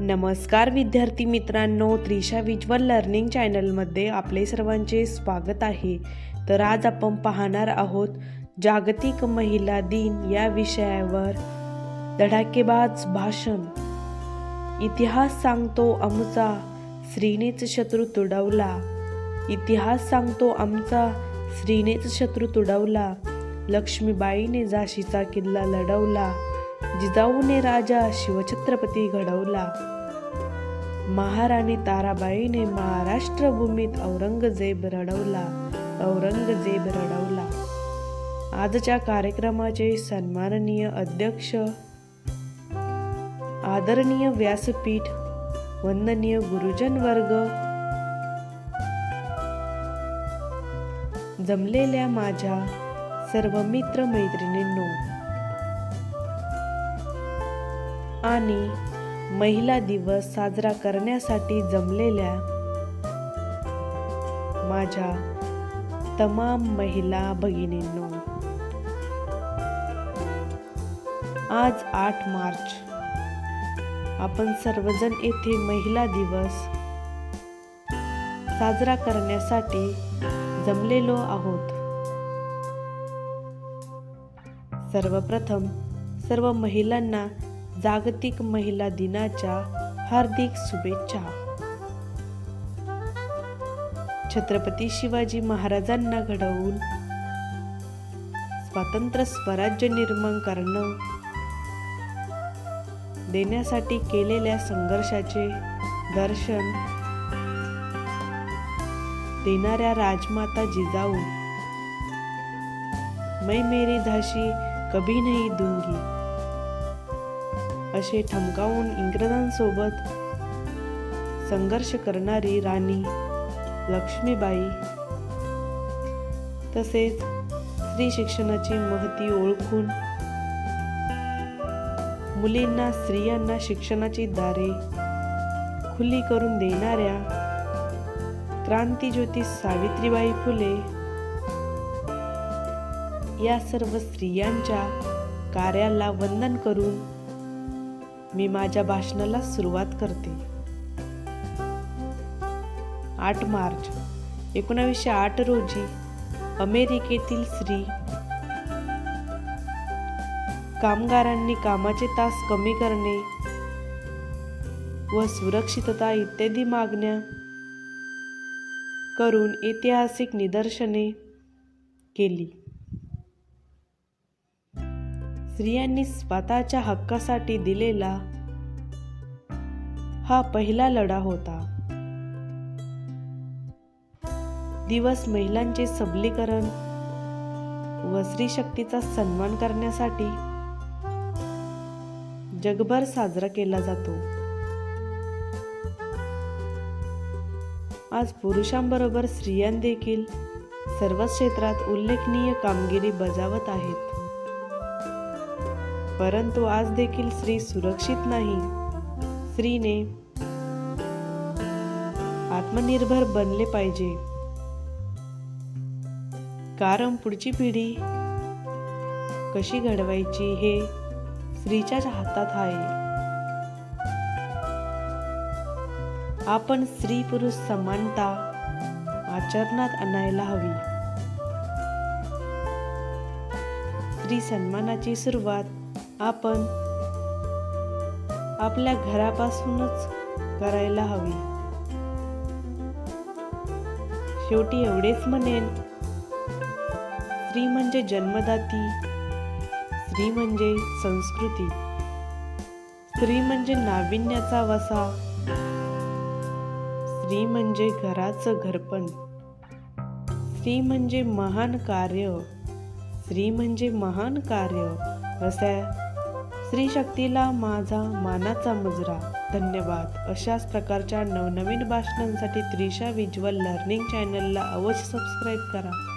नमस्कार विद्यार्थी मित्रांनो त्रिशा विज्युअल लर्निंग चॅनलमध्ये आपले सर्वांचे स्वागत आहे. तर आज आपण पाहणार आहोत जागतिक महिला दिन या विषयावर धडाकेबाज भाषण. इतिहास सांगतो आमचा स्त्रीनेच शत्रू तुडवला. इतिहास सांगतो आमचा स्त्रीनेच शत्रू तुडवला. लक्ष्मीबाईने झाशीचा किल्ला लढवला. जिजाऊने राजा शिवछत्रपती घडवला. महाराणी ताराबाईने महाराष्ट्र भूमीत औरंगजेब रडवला औरंगजेब रडवला. आजच्या कार्यक्रमाचे सन्माननीय अध्यक्ष आदरणीय व्यासपीठ वंदनीय गुरुजन वर्ग जमलेल्या माझ्या सर्व मित्र मैत्रिणींनो आणि महिला दिवस साजरा करण्यासाठी जमलेल्या माझ्या तमाम महिला भगिनींनो आज आठ मार्च. आपण सर्वजण येथे महिला दिवस साजरा करण्यासाठी जमलेलो आहोत. सर्वप्रथम सर्व महिलांना जागतिक महिला दिनाच्या हार्दिक शुभेच्छा. छत्रपती शिवाजी महाराजांना घडवून स्वातंत्र्य स्वराज्य निर्माण करणं देण्यासाठी केलेल्या संघर्षाचे दर्शन देणाऱ्या राजमाता जिजाऊ मैं मेरी झाशी कभी नहीं दूंगी. असे ठमकावून इंग्रजांसोबत संघर्ष करणारी राणी लक्ष्मीबाई तसेच स्त्री शिक्षणाची महती ओळखून मुलींना स्त्रियांना शिक्षणाची दारे खुली करून देणाऱ्या क्रांतीज्योती सावित्रीबाई फुले या सर्व स्त्रियांच्या कार्याला वंदन करून मी माझ्या भाषणाला सुरुवात करते. आठ मार्च एकोणावीसशे आठ रोजी अमेरिकेतील स्त्री कामगारांनी कामाचे तास कमी करणे व सुरक्षितता इत्यादी मागण्या करून ऐतिहासिक निदर्शने केली. स्त्रियांनी स्वतःच्या हक्कासाठी दिलेला हा पहिला लढा होता. दिवस महिलांचे सबलीकरण व स्त्री शक्तीचा सन्मान करण्यासाठी जगभर साजरा केला जातो. आज पुरुषांबरोबर स्त्रियां देखील सर्व क्षेत्रात उल्लेखनीय कामगिरी बजावत आहेत. परंतु आज देखील स्त्री सुरक्षित नाही. स्त्रीने आत्मनिर्भर बनले पाहिजे. कारण पुढची पिढी कशी घडवायची हे स्त्रीच्या हातात आहे. आपण स्त्री पुरुष समानता आचरणात आणायला हवी. स्त्री सन्मानाची सुरुवात आपण आपल्या घरापासूनच करायला हवी. शेवटी एवढेच म्हणेन स्त्री म्हणजे जन्मदाती स्त्री म्हणजे संस्कृती स्त्री म्हणजे नाविन्याचा वसा स्त्री म्हणजे घराचं घरपण स्त्री म्हणजे महान कार्य स्त्री म्हणजे महान कार्य असा स्त्रीशक्तीला माझा मानाचा मुजरा. धन्यवाद. अशाच प्रकारच्या नवनवीन भाषणांसाठी त्रिशा विज्युअल लर्निंग चॅनलला अवश्य सबस्क्राईब करा.